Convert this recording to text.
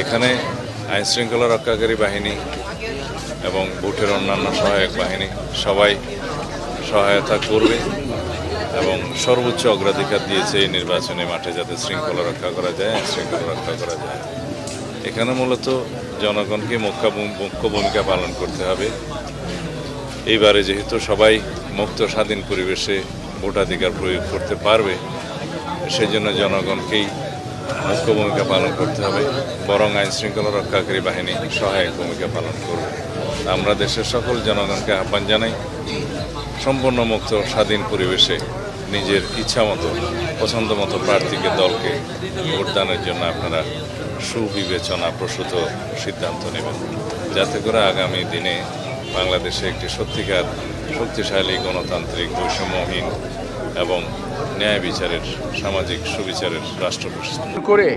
এখানে আইন শৃঙ্খলা রক্ষাকারী বাহিনী এবং বুথের অন্যান্য সহায়ক বাহিনী সবাই সহায়তা করবে এবং সর্বোচ্চ অগ্রাধিকার দিয়েছে এই নির্বাচনে মাঠে যাতে শৃঙ্খলা রক্ষা করা যায় আইন শৃঙ্খলা রক্ষা করা যায়। এখানে মূলত জনগণকে মুখ্য মুখ্য ভূমিকা পালন করতে হবে। এইবারে যেহেতু সবাই মুক্ত, স্বাধীন পরিবেশে ভোটাধিকার প্রয়োগ করতে পারবে সেই জন্য জনগণকেই মুখ্য ভূমিকা পালন করতে হবে। বরং আইন শৃঙ্খলা রক্ষাকারী বাহিনী সহায়ক ভূমিকা পালন করবে। আমরা দেশের সকল জনগণকে আহ্বান জানাই, সম্পূর্ণ মুক্ত স্বাধীন পরিবেশে নিজের ইচ্ছা মতো পছন্দ মতো প্রার্থীকে দলকে ভোটদানের জন্য আপনারা সুবিবেচনা প্রসূত সিদ্ধান্ত নেবেন। যাতে করে আগামী দিনে বাংলাদেশে একটি সত্যিকার শক্তিশালী গণতান্ত্রিক বৈষম্যহীন এবং ন্যায় বিচারের সামাজিক সুবিচারের রাষ্ট্র প্রতিষ্ঠা। করে